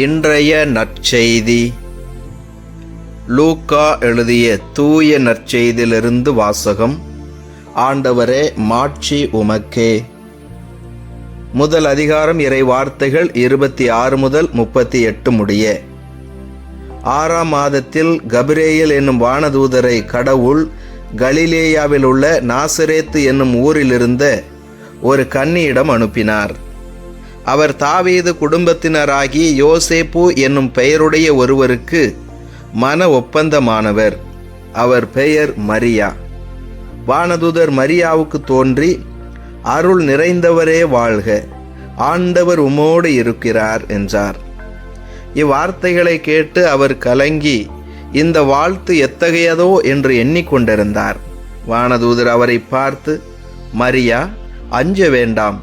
இன்றைய நற்செய்தி. லூக்கா எழுதிய தூய நற்செய்தியிலிருந்து வாசகம். ஆண்டவரே மாட்சி உமக்கே. முதல் அதிகாரம் இறை வார்த்தைகள் இருபத்தி ஆறு முதல் முப்பத்தி எட்டு முடிய. ஆறாம் மாதத்தில் கபிரேயல் என்னும் வானதூதரை கடவுள் கலிலேயாவில் உள்ள நாசரேத்து என்னும் ஊரிலிருந்த ஒரு கன்னியிடம் அனுப்பினார். அவர் தாவீது குடும்பத்தினராகி யோசேப்பு என்னும் பெயருடைய ஒருவருக்கு மன ஒப்பந்தமானவர். அவர் பெயர் மரியா. வானதுதர் மரியாவுக்கு தோன்றி அருள் நிறைந்தவரே வாழ்க ஆண்டவர் உமோடு இருக்கிறார் என்றார். இவ்வார்த்தைகளை கேட்டு அவர் கலங்கி இந்த வாழ்த்து எத்தகையதோ என்று எண்ணிக்கொண்டிருந்தார். வானதூதர் அவரை பார்த்து மரியா அஞ்ச வேண்டாம்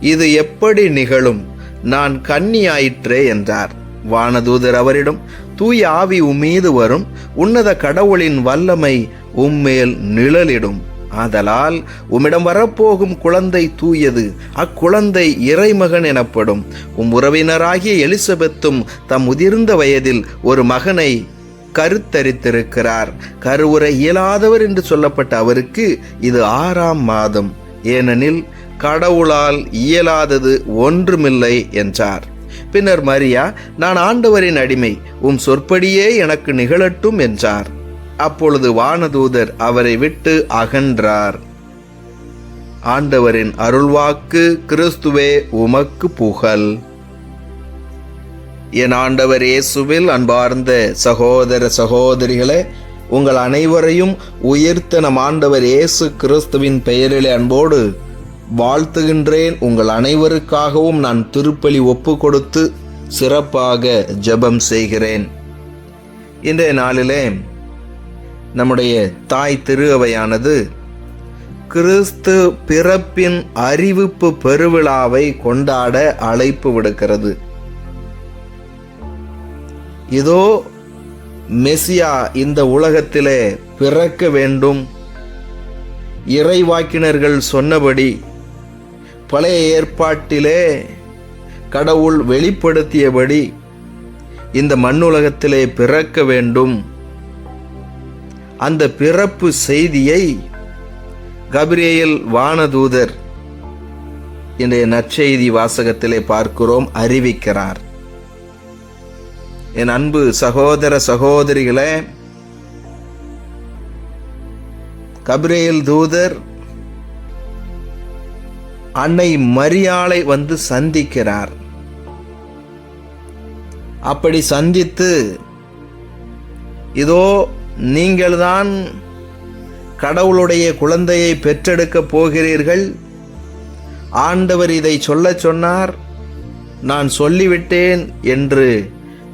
இது எப்படி நிகழும்? நான் கன்னியாயிற்றே என்றார். வானதூதர் அவரிடம் தூய ஆவி உம்மீது வரும் உன்னத கடவுளின் வல்லமை உம்மேல் நிழலிடும். ஆதலால் உம்மிடம் வரப்போகும் குழந்தை தூயது அக்குழந்தை இறைமகன் எனப்படும். உம் உறவினராகிய எலிசபெத்தும் தம் முதிர்ந்த வயதில் ஒரு மகனை கருத்தரித்திருக்கிறார். கருவுரை இயலாதவர் என்று சொல்லப்பட்ட அவருக்கு இது ஆறாம் மாதம். ஏனெனில் கடவுளால் இயலாதது ஒன்றுமில்லை என்றார். பின்னர் மரியா நான் ஆண்டவரின் அடிமை உம் சொற்படியே எனக்கு நிகழட்டும் என்றார். அப்பொழுது வானதூதர் அவரை விட்டு அகன்றார். ஆண்டவரின் அருள்வாக்கு கிறிஸ்துவே உமக்கு புகழ். என் ஆண்டவர் இயேசுவில் அன்பார்ந்த சகோதர சகோதரிகளே உங்கள் அனைவரையும் உயிர்த்த நம் ஆண்டவர் இயேசு கிறிஸ்துவின் பெயரிலே அன்போடு வாழ்த்துகின்றேன். உங்கள் அனைவருக்காகவும் நான் திருப்பலி ஒப்பு கொடுத்து சிறப்பாக ஜெபம் செய்கிறேன். இன்றைய நாளிலே நம்முடைய தாய் திருவையானது கிறிஸ்து பிறப்பின் அறிவிப்பு பெருவிழாவை கொண்டாட அழைப்பு விடுக்கிறது. இதோ மெசியா இந்த உலகத்திலே பிறக்க வேண்டும். இறைவாக்கினர்கள் சொன்னபடி பழைய ஏற்பாட்டிலே கடவுள் வெளிப்படுத்தியபடி இந்த மண்ணுலகத்திலே பிறக்க வேண்டும். அந்த பிறப்பு செய்தியை கபிரியேல் வானதூதர் இன்றைய நற்செய்தி வாசகத்திலே பார்க்கிறோம் அறிவிக்கிறார். என் அன்பு சகோதர சகோதரிகளே கபிரேல் தூதர் அன்னை மரியாளை வந்து சந்திக்கிறார். அப்படி சந்தித்து இதோ நீங்கள்தான் கடவுளுடைய குழந்தையை பெற்றெடுக்கப் போகிறீர்கள். ஆண்டவர் இதை சொல்லச் சொன்னார் நான் சொல்லிவிட்டேன் என்று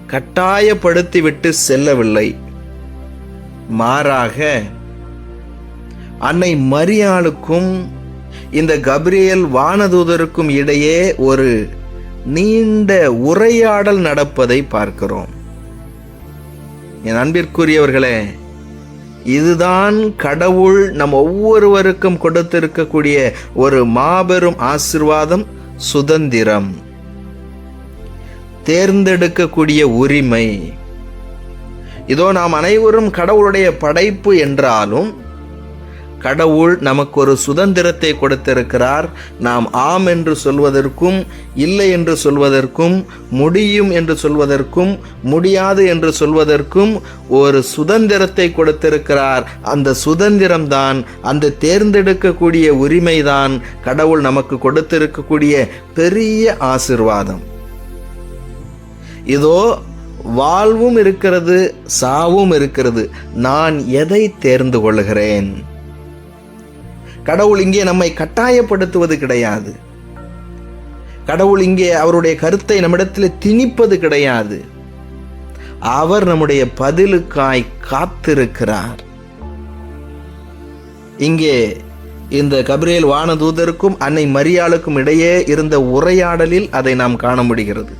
கட்டாயப்படுத்திவிட்டு செல்லவில்லை. மாறாக அன்னை மரியாளுக்கும் இந்த கப்ரியல் வானதூதருக்கும் இடையே ஒரு நீண்ட உரையாடல் நடப்பதை பார்க்கிறோம். என் அன்பிற்குரியவர்களே இதுதான் கடவுள் நம் ஒவ்வொருவருக்கும் கொடுத்திருக்கக்கூடிய ஒரு மாபெரும் ஆசிர்வாதம் சுதந்திரம். தேர்ந்தெடுக்கக்கூடிய உரிமை. இதோ நாம் அனைவரும் கடவுளுடைய படைப்பு என்றாலும் கடவுள் நமக்கு ஒரு சுதந்திரத்தை கொடுத்திருக்கிறார். நாம் ஆம் என்று சொல்வதற்கும் இல்லை என்று சொல்வதற்கும் முடியும் என்று சொல்வதற்கும் முடியாது என்று சொல்வதற்கும் ஒரு சுதந்திரத்தை கொடுத்திருக்கிறார். அந்த சுதந்திரம்தான் அந்த தேர்ந்தெடுக்கக்கூடிய உரிமைதான் கடவுள் நமக்கு கொடுத்திருக்கக்கூடிய பெரிய ஆசிர்வாதம். இதோ வாழ்வும் இருக்கிறது சாவும் இருக்கிறது. நான் எதை தேர்ந்து கொள்கிறேன்? கடவுள் இங்கே நம்மை கட்டாயப்படுத்துவது கிடையாது. கடவுள் இங்கே அவருடைய கருத்தை நம்மிடத்தில் திணிப்பது கிடையாது. அவர் நம்முடைய பதிலுக்காய் காத்திருக்கிறார். இங்கே இந்த கபிரேல் வானதூதருக்கும் அன்னை மரியாளுக்கும் இடையே இருந்த உரையாடலில் அதை நாம் காண முடிகிறது.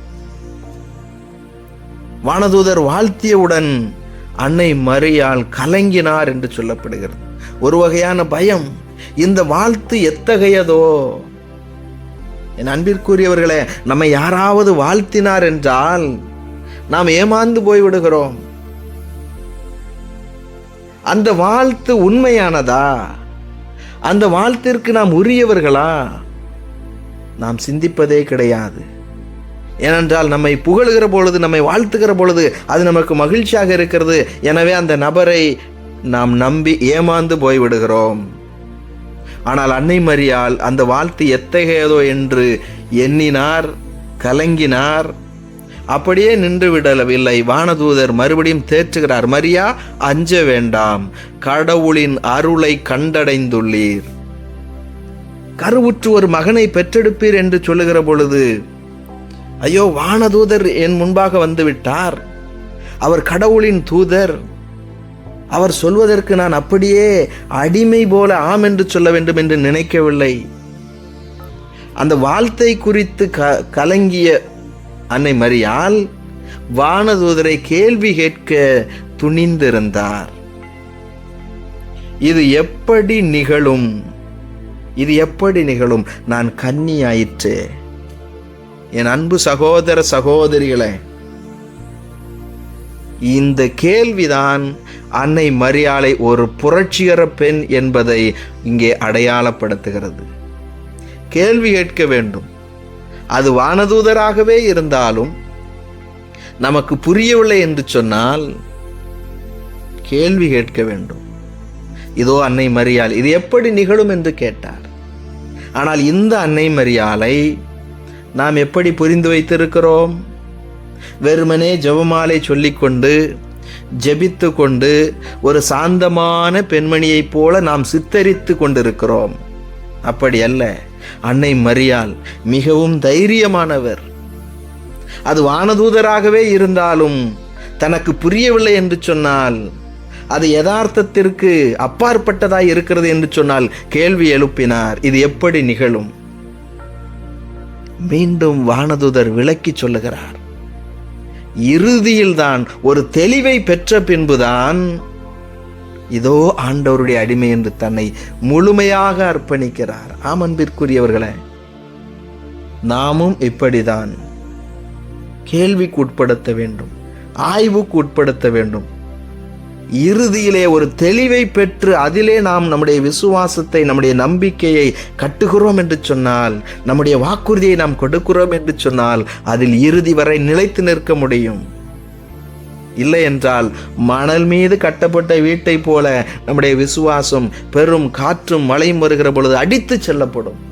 வானதூதர் வாழ்த்தியவுடன் அன்னை மரியாள் கலங்கினார் என்று சொல்லப்படுகிறது. ஒரு வகையான பயம். இந்த வாழ்த்து எத்தகையதோ? என் அன்பிற்குரியவர்களே நம்மை யாராவது வாழ்த்தினார் என்றால் நாம் ஏமாந்து போய்விடுகிறோம். அந்த வாழ்த்து உண்மையானதா? அந்த வாழ்த்திற்கு நாம் உரியவர்களா? நாம் சிந்திப்பதே கிடையாது. ஏனென்றால் நம்மை புகழுகிற பொழுது நம்மை வாழ்த்துகிற பொழுது அது நமக்கு மகிழ்ச்சியாக இருக்கிறது. எனவே அந்த நபரை நாம் நம்பி ஏமாந்து போய்விடுகிறோம். ஆனால் அன்னை மரியால் அந்த வாழ்த்து எத்தகையதோ என்று எண்ணினார் கலங்கினார். அப்படியே நின்று விடவில்லை. வானதூதர் மறுபடியும் தேற்றுகிறார் மரியா அஞ்ச வேண்டாம். கடவுளின் அருளை கண்டடைந்துள்ளீர். கருவுற்று ஒரு மகனை பெற்றெடுப்பீர் என்று சொல்லுகிற பொழுது ஐயோ வானதூதர் என் முன்பாக வந்துவிட்டார் அவர் கடவுளின் தூதர். அவர் சொல்வதற்கு நான் அப்படியே அடிமை போல ஆம் என்று சொல்ல வேண்டும் என்று நினைக்கவில்லை. அந்த வாழ்த்தை குறித்து க கலங்கிய அன்னை மரியால் வானதூதரை கேள்வி கேட்க துணிந்திருந்தார். இது எப்படி நிகழும்? இது எப்படி நிகழும்? நான் கன்னியாயிற்றே. என் அன்பு சகோதர சகோதரிகளே இந்த கேள்விதான் அன்னை மரியாளை ஒரு புரட்சிகர பெண் என்பதை இங்கே அடையாளப்படுத்துகிறது. கேள்வி கேட்க வேண்டும். அது வானதூதராகவே இருந்தாலும் நமக்கு புரியவில்லை என்று சொன்னால் கேள்வி கேட்க வேண்டும். இதோ அன்னை மரியாள் இது எப்படி நிகழும் என்று கேட்டார். ஆனால் இந்த அன்னை மரியாளை நாம் எப்படி புரிந்து வைத்திருக்கிறோம்? வெறுமனே ஜெபமாலை சொல்லிக்கொண்டு ஜெபித்து கொண்டு ஒரு சாந்தமான பெண்மணியைப் போல நாம் சித்தரித்து கொண்டிருக்கிறோம். அப்படி அல்ல. அன்னை மரியால் மிகவும் தைரியமானவர். அது வானதூதராகவே இருந்தாலும் தனக்கு புரியவில்லை என்று சொன்னால் அது யதார்த்தத்திற்கு அப்பாற்பட்டதாய் இருக்கிறது என்று சொன்னால் கேள்வி எழுப்பினார். இது எப்படி நிகழும்? மீண்டும் வானதூதர் விளக்கி சொல்லுகிறார். இறுதியில்தான் ஒரு தெளிவை பெற்ற பின்புதான் இதோ ஆண்டவருடைய அடிமை என்று தன்னை முழுமையாக அர்ப்பணிக்கிறார். ஆமன்பிற்குரியவர்களே நாமும் இப்படிதான் கேள்விக்கு உட்படுத்த வேண்டும் ஆய்வுக்கு உட்படுத்த வேண்டும். இறுதியிலே ஒரு தெளிவை பெற்று அதிலே நாம் நம்முடைய விசுவாசத்தை நம்முடைய நம்பிக்கையை கட்டுகிறோம் என்று சொன்னால் நம்முடைய வாக்குறுதியை நாம் கொடுக்கிறோம் என்று சொன்னால் அதில் இறுதி வரை நிலைத்து நிற்க முடியும். இல்லை என்றால் மணல் மீது கட்டப்பட்ட வீட்டை போல நம்முடைய விசுவாசம் பெரும் காற்றும் மழையும் வருகிற பொழுது அடித்து செல்லப்படும்.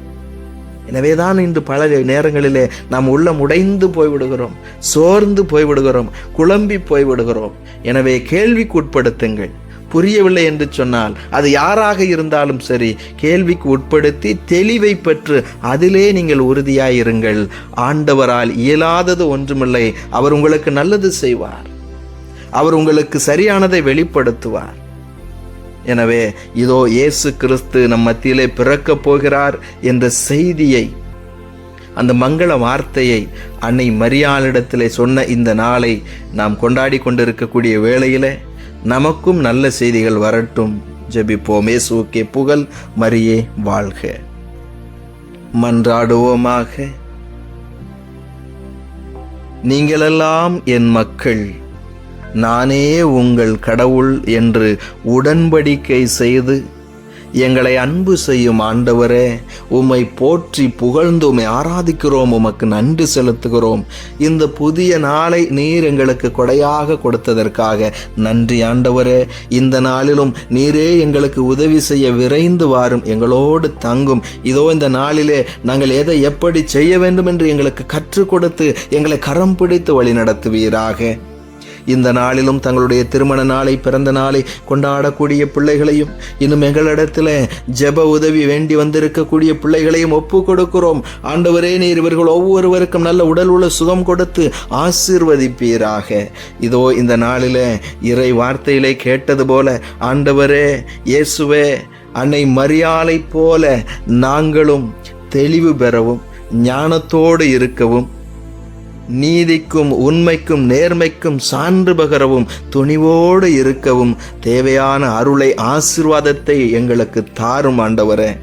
எனவே தான் இன்று பல நேரங்களிலே நாம் உள்ளம் உடைந்து போய்விடுகிறோம் சோர்ந்து போய்விடுகிறோம் குழம்பி போய்விடுகிறோம். எனவே கேள்விக்கு உட்படுத்துங்கள். புரியவில்லை என்று சொன்னால் அது யாராக இருந்தாலும் சரி கேள்விக்கு உட்படுத்தி தெளிவை பெற்று அதிலே நீங்கள் உறுதியாயிருங்கள். ஆண்டவரால் இயலாதது ஒன்றுமில்லை அவர் உங்களுக்கு நல்லது செய்வார். அவர் உங்களுக்கு சரியானதை வெளிப்படுத்துவார். எனவே இதோ இயேசு கிறிஸ்து நம் மத்தியிலே பிறக்கப் போகிறார் என்ற செய்தியை அந்த மங்கள வார்த்தையை அன்னை மரியாளிடத்திலே சொன்ன இந்த நாளை நாம் கொண்டாடி கொண்டிருக்கக்கூடிய வேளையிலே நமக்கும் நல்ல செய்திகள் வரட்டும். ஜெபிப்போம். இயேசுக்கே புகழ் மரியே வாழ்க. மன்றாடுவோமாக. நீங்களெல்லாம் என் மக்கள். நானே உங்கள் கடவுள் என்று உடன்படிக்கை செய்து எங்களை அன்பு செய்யும் ஆண்டவரே உம்மை போற்றி புகழ்ந்து உம்மை ஆராதிக்கிறோம் உமக்கு நன்றி செலுத்துகிறோம். இந்த புதிய நாளை நீர் எங்களுக்கு கொடையாக கொடுத்ததற்காக நன்றி ஆண்டவரே. இந்த நாளிலும் நீரே எங்களுக்கு உதவி செய்ய விரைந்து வாரும் எங்களோடு தங்கும். இதோ இந்த நாளிலே நாங்கள் எதை எப்படி செய்ய வேண்டும் என்று எங்களுக்கு கற்றுக் கொடுத்து எங்களை கரம் பிடித்து வழி நடத்துவீராக இந்த நாளிலும் தங்களுடைய திருமண நாளை பிறந்த நாளை கொண்டாடக்கூடிய பிள்ளைகளையும் இன்னும் எங்களிடத்தில் ஜெப உதவி வேண்டி வந்திருக்கக்கூடிய பிள்ளைகளையும் ஒப்பு கொடுக்கிறோம். ஆண்டவரே நீர் இவர்கள் ஒவ்வொருவருக்கும் நல்ல உடல் உள்ள சுகம் கொடுத்து ஆசீர்வதிப்பீராக. இதோ இந்த நாளில் இறை வார்த்தையிலே கேட்டது போல ஆண்டவரே இயேசுவே அன்னை மரியாதை போல நாங்களும் தெளிவு பெறவும் ஞானத்தோடு இருக்கவும் நீதிக்கும் உண்மைக்கும் நேர்மைக்கும் சான்று பகரவும் துணிவோடு இருக்கவும் தேவையான அருளை ஆசிர்வாதத்தை எங்களுக்கு தாரும் ஆண்டவரே.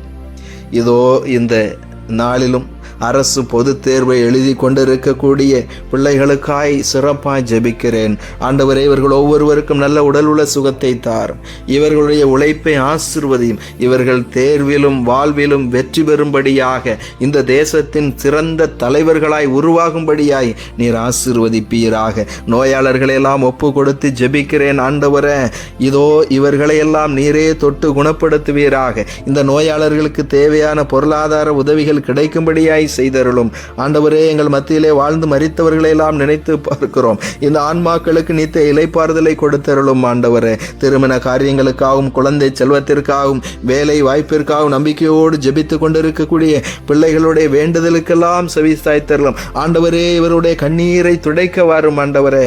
இதோ இந்த நாளிலும் அரசு பொதுத் தேர்வை எழுதி கொண்டிருக்கக்கூடிய பிள்ளைகளுக்காய் சிறப்பாய் ஜெபிக்கிறேன். ஆண்டவரே இவர்கள் ஒவ்வொருவருக்கும் நல்ல உடல் உள்ள சுகத்தை தார். இவர்களுடைய உழைப்பை ஆசிர்வதியும். இவர்கள் தேர்விலும் வாழ்விலும் வெற்றி பெறும்படியாக இந்த தேசத்தின் சிறந்த தலைவர்களாய் உருவாகும்படியாய் நீர் ஆசிர்வதிப்பீராக. நோயாளர்களெல்லாம் ஒப்பு கொடுத்து ஜெபிக்கிறேன் ஆண்டவரே. இதோ இவர்களை எல்லாம் நீரே தொட்டு குணப்படுத்துவீராக. இந்த நோயாளர்களுக்கு தேவையான பொருளாதார உதவிகள் கிடைக்கும்படியாய் செய்தருளும். ஆண்டவரே எங்கள் மத்தியிலே வாழ்ந்து மறித்தவர்களை எல்லாம் நினைத்து பார்க்கிறோம். இந்த ஆன்மாக்களுக்கு நித்த இலைப்பாறுதலை கொடுத்தருளும் ஆண்டவரே. திருமண காரியங்களுக்காகவும் குழந்தை செல்வத்திற்காகவும் வேலை வாய்ப்பிற்காகவும் நம்பிக்கையோடு ஜெபித்து கொண்டிருக்கக்கூடிய பிள்ளைகளுடைய வேண்டுதலுக்கெல்லாம் செவி சாய்த்தரலாம் ஆண்டவரே இவருடைய கண்ணீரை துடைக்க வாரும் ஆண்டவரே.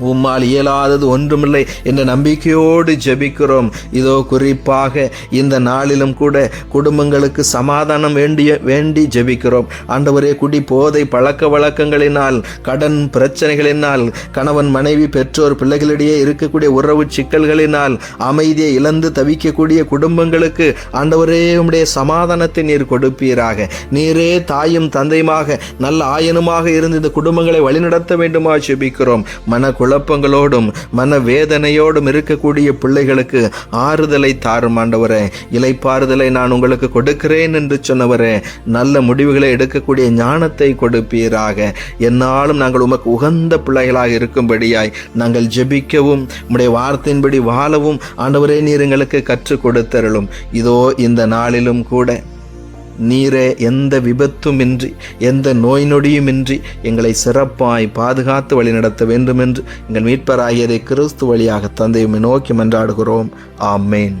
உம்மால் இயலாதது ஒன்றுமில்லை என்ற நம்பிக்கையோடு ஜெபிக்கிறோம். இதோ குறிப்பாக இந்த நாளிலும் கூட குடும்பங்களுக்கு சமாதானம் வேண்டிய வேண்டி ஜெபிக்கிறோம். ஆண்டவரே குடி போதை பழக்க வழக்கங்களினால் கடன் பிரச்சனைகளினால் கணவன் மனைவி பெற்றோர் பிள்ளைகளிடையே இருக்கக்கூடிய உறவு சிக்கல்களினால் அமைதியை இழந்து தவிக்கக்கூடிய குடும்பங்களுக்கு ஆண்டவரே உம்முடைய சமாதானத்தை நீர் கொடுப்பீராக. நீரே தாயும் தந்தையுமாக நல்ல ஆயனுமாக இருந்து இந்த குடும்பங்களை வழிநடத்த வேண்டுமா ஜெபிக்கிறோம். மன குழப்பங்களோடும் மன வேதனையோடும் இருக்கக்கூடிய பிள்ளைகளுக்கு ஆறுதலை தாரும் ஆண்டவரே. இலைப்பாறுதலை நான் உங்களுக்கு கொடுக்கிறேன் என்று சொன்னவரே நல்ல முடிவுகளை எடுக்கக்கூடிய ஞானத்தை கொடுப்பீராக. என்னாலும் நாங்கள் உமக்கு உகந்த பிள்ளைகளாக இருக்கும்படியாய் நாங்கள் ஜெபிக்கவும் உடைய வார்த்தையின்படி வாழவும் ஆண்டவரே நீர் எங்களுக்கு கற்றுக் கொடுத்தருளும். இதோ இந்த நாளிலும் கூட நீரே எந்த விபத்துமின்றி எந்த நோய் நொடியுமின்றி எங்களை சிறப்பாய் பாதுகாத்து வழிநடத்த வேண்டும் என்று எங்கள் மீட்பராகியதை கிறிஸ்து வழியாக தந்தையுமே நோக்கி மன்றாடுகிறோம். ஆமேன்.